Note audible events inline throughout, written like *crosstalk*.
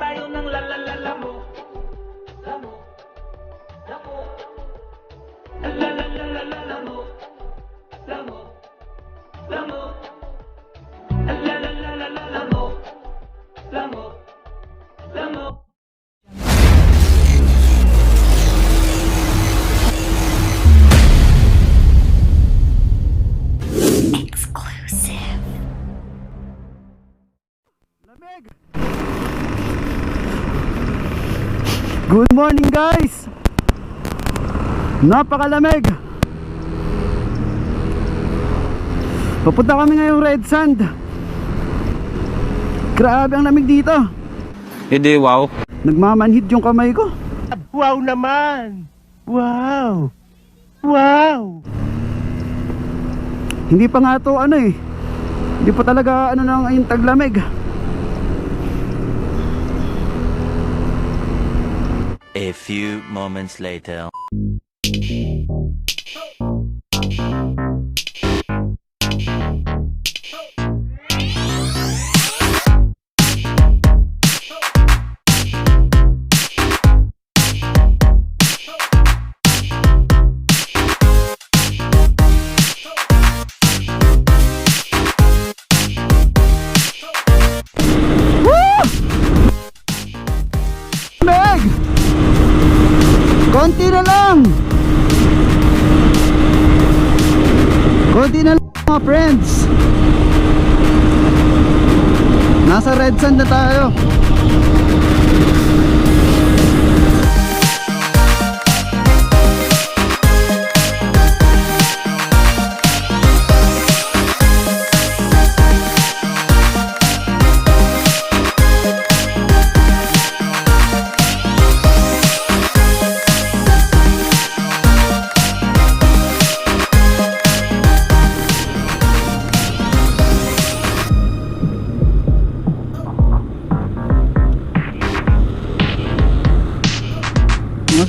tayo ng lalalalamo Lamo. Lamo. Lalalalalamo Lamo. Lamo. Lalalalalamo Lamo. Lamo Good morning guys! Napakalamig! Papunta kami ngayong Red Sand. Grabe ang lamig dito. Hindi, wow. Nagmamanhid yung kamay ko. Wow naman! Wow! Wow! Hindi pa nga to ano eh. Hindi pa talaga ano nang yung taglamig. Few moments later. Nasa Red Sand na tayo.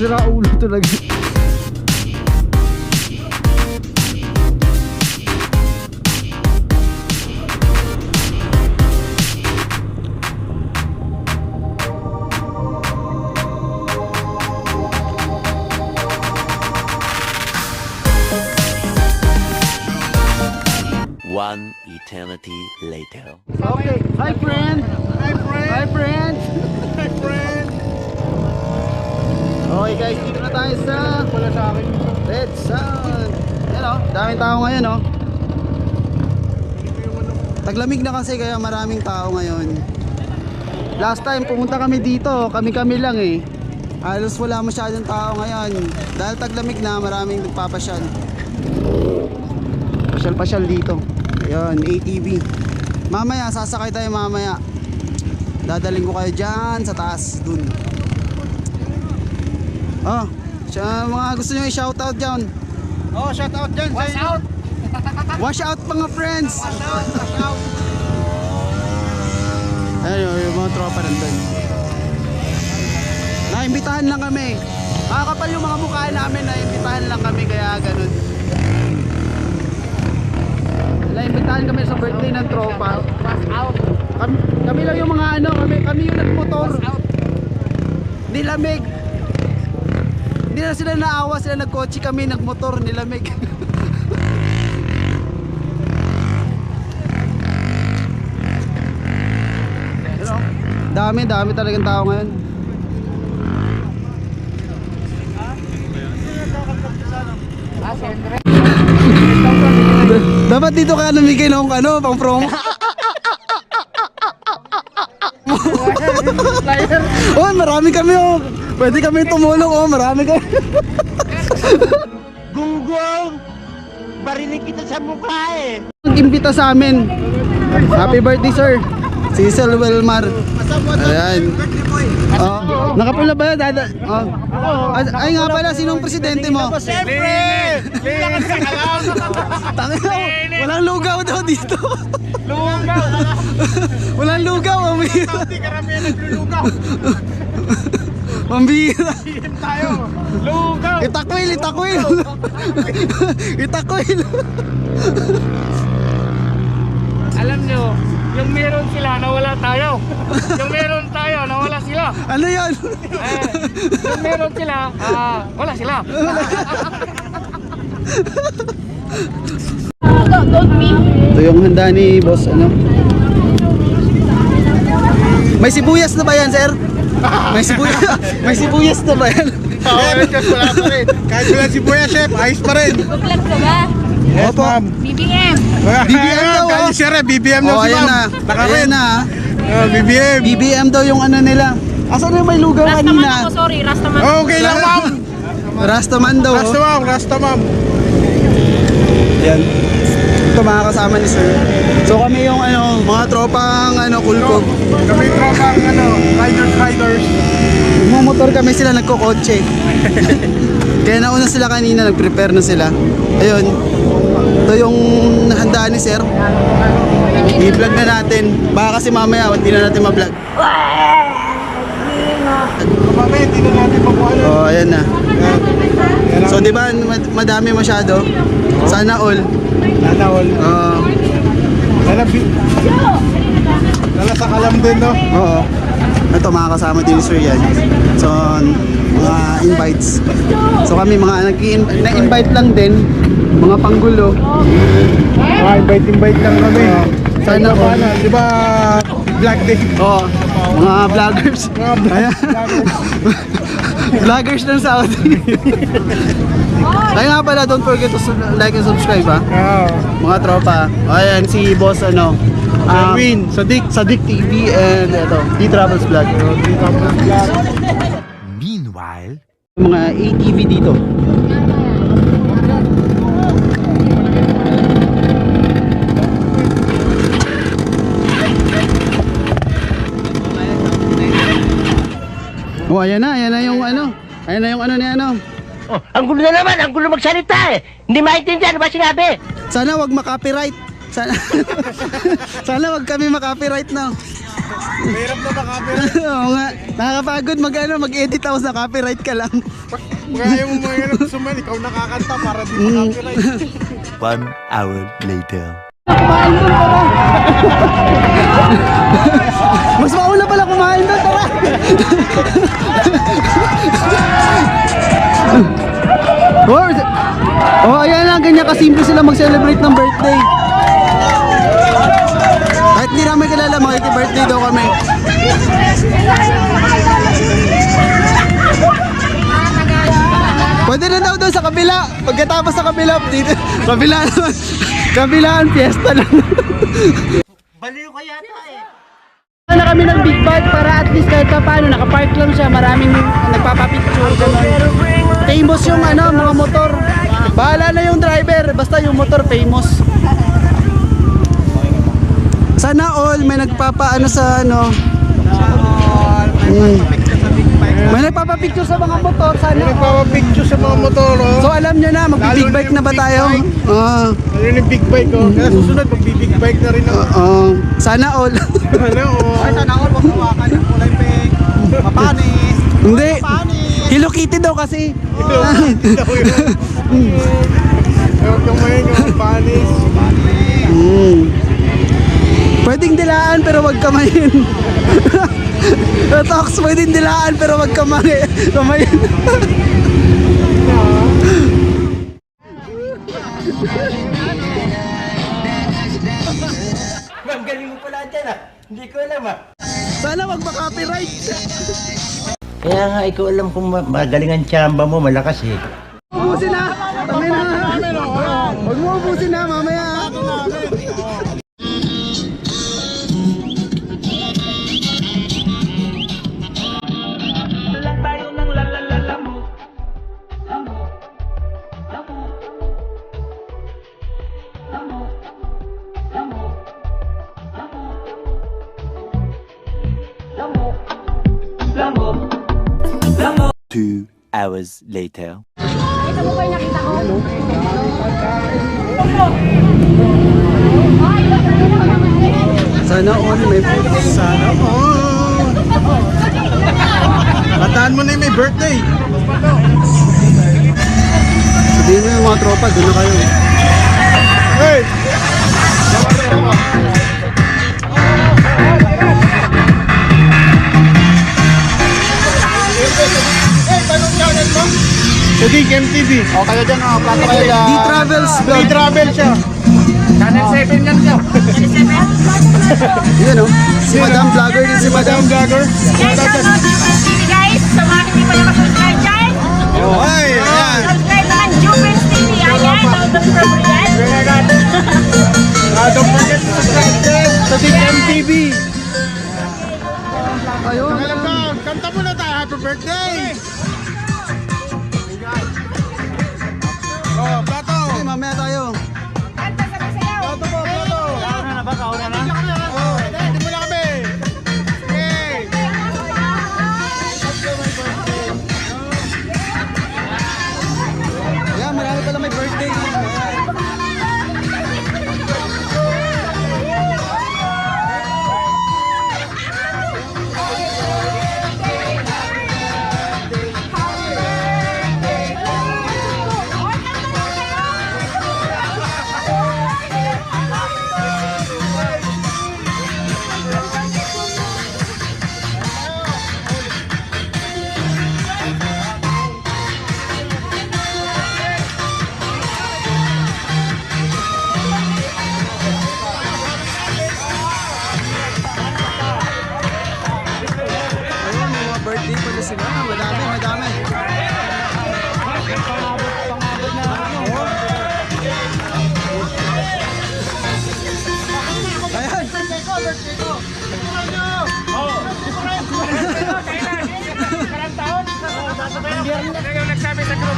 Masira ulo talaga. One eternity later. Okay. Hi friend. Hi friend. Hi friend. My friend! Okay guys, dito na tayo sa Wala sa akin. Red Sand. Yan o, daming tao ngayon o. Taglamig na kasi kaya maraming tao ngayon. Last time pumunta kami dito, kami-kami lang eh. Halos wala masyadong tao ngayon. Dahil taglamig na, maraming nagpapasyal. Pasyal-pasyal dito. Ayun, ATV. Mamaya, sasakay tayo mamaya. Dadaling ko kayo dyan sa taas, dun. Oh, siya mga gusto nyo i-shoutout dyan. Oh, shout out dyan! Watch out! Wash out mga friends! Ayun, yung mga tropa nandun. Naimbitahan lang kami. Makakapal yung mga mukha namin, naimbitahan lang kami kaya ganun. Naimbitahan kami sa birthday ng tropa. Kami, kami lang yung mga ano, kami, kami yung nagmotor. Nilamig. Hindi na sila naawa, sila nagkotse kami, nagmotor, nilamig. *laughs* Dami, dami talagang tao ngayon. Dapat dito kaya namigay ng ano, pang promo. *laughs* *laughs* oh, marami kami oh. Pwede kami tumulong oh, marami kami. *laughs* Gunggong! Barinig kita sa mukha eh! Nag-imbita sa amin. Happy birthday, sir. Cecil Wilmar. Ayan. Oh, nakapula ba yan? Dada? Oh. Ay, ay nga pala, sinong presidente mo? Siyempre! Tangina, walang lugaw daw dito. Lugaw! *laughs* walang lugaw, mambira. Hindi karamihan naglulugaw! *laughs* Mambira. Iyan tayo! Lugaw! Itakwil, itakwil. itakwil. alam nyo, yung meron sila, nawala tayo. Yung meron tayo, nawala sila. Ano yun? Kung meron sila, ah, wala sila. Ito yung handa ni boss, ano? May sibuyas na ba yan, sir? May sibuyas, *laughs* may sibuyas na ba yan? Oo, chef, wala pa rin. Kahit wala si Buya, chef, ayos pa rin. Vlog ka ba? Yes, Opo. ma'am. BBM. BBM daw, Kaya oh. sir, eh, BBM daw Oh, si ayan ma'am. na. Ayan na. Oh, BBM. BBM daw yung ano nila. Asan yung may lugaw Rastaman kanina? ako, sorry. Rastaman. Oh, okay lang, ma'am. Rastaman daw. Rasta, oh. ma'am. Rasta, ma'am. Yan. Ito mga kasama ni sir. So kami yung ano, mga tropang ano, kulkog. Kami tropang, ano, riders, riders. Mumotor kami sila nagkokotse. *laughs* Kaya nauna sila kanina, nag-prepare na sila. Ayun. Ito yung handaan ni sir. I-vlog na natin. Baka kasi mamaya hindi na natin ma-vlog. Mamaya, hindi na natin mabuhay. Oh, ayan na. So, di ba, mad- madami masyado? Sana all. Sana all. Oo. Sana, bi- Sana sa kalam din, no? Oo. Ito, mga kasama din Sir yan. So, mga invites. So, kami mga nag- na-invite lang din. Mga panggulo. Mga invite-invite lang kami. Sana Sa all. di ba, Black Day? Oo. Mga vloggers. Mga vlog- Ayan. *laughs* vloggers ng Saudi. Kaya nga pala, don't forget to like and subscribe ha. Oo. Mga tropa. Ayan, si boss ano. um, Erwin, Sadik. Sadik TV and ito, D-Travels Vlog. Meanwhile, Mga ATV dito. Oh, ayan na, ayan na yung ano. Ayan na yung ano ni ano. Oh, ang gulo na naman, ang gulo magsalita eh. Hindi maintindihan, ano ba sinabi? Sana wag makopyright. Sana *laughs* Sana wag kami makopyright no. Mahirap na makapir. *laughs* Oo nga. Nakakapagod mag ano, mag-edit tapos na copyright ka lang. Kaya yung mga yan, gusto man, ikaw nakakanta para di makapiright. *laughs* one hour later. Mas mauna pala kumain doon, tara. Oh, oh, ayan lang, ganyan kasimple sila mag-celebrate ng birthday. Kahit hindi namin kilala, makiki-birthday daw kami. Pwede na daw doon sa kabila. Pagkatapos sa kabila, dito. Kabila naman. Kabilaan, fiesta lang. Baliw ka yata eh. na kami ng big bike para at least kahit pa paano nakapark lang siya maraming nagpapapicture famous yung ano mga motor bahala na yung driver basta yung motor famous sana all may nagpapaano sa ano Mm. may nagpapapicture sa mga motor sana all. Nagpapapicture sa mga motor, oh. so alam nyo na magbi-big Lalo na bike na ba tayo bike. Ah, Ano yung big bike, oh. Kaya susunod, magbi-big bike na rin ako. oo. sana all Ano, oh. Ay, sana all, wag hawakan yung kulay pink. Mapanis. hindi Hello Kitty daw kasi Huwag kang mahin yung panis. Mm. Pwedeng dilaan pero wag kamayin. *laughs* Tox, pwedeng dilaan pero wag kamay kamayin. *laughs* Ang galing mo pala dyan, ah. Hindi ko alam, ah. Sana wag makopyright. *laughs* Kaya nga, ikaw alam kung ma- magaling ang tsamba mo, malakas eh. Ubusin na. Tangin na. Wag mo ubusin na. Hours later. Ito mo ba yung nakita ko? Sana all may Sana all. Tandaan mo na yung may birthday. Sabihin mo yung mga tropa, doon na kayo. Hey! Sudik MTV. O, kayo dyan, oh. Plato kayo dyan. D Travels Free Vlog. travel siya. Channel 7 yan siya. Yun, oh. Si Madam Vlogger din si Madam. Madam Vlogger. Guys, shoutout sa TV guys. Sa mga hindi pa nakasubscribe dyan. Ay, ayan. Subscribe naman Jupins TV. Ayan, ang subscribe yan. Ah, don't forget to subscribe din. Sudik MTV. Ayun. Kanta mo na tayo. Happy birthday.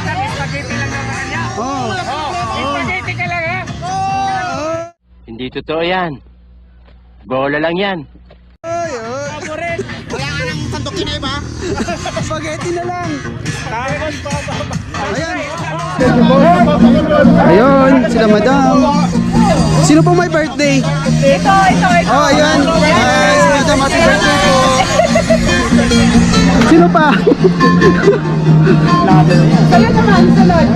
Chat, spaghetti lang naman kanya. Oh. Spaghetti ka lang ha. Hindi totoo yan. Bola lang yan. Spaghetti na lang. Ayan. Ayun, sila madam. Sino po may birthday? Ito, ito, ito. Oh, ayan. Ay, si madam, happy birthday po. Sino pa? Sa'yo naman, sunod.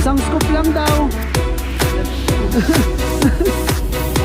Isang scoop lang daw. *laughs*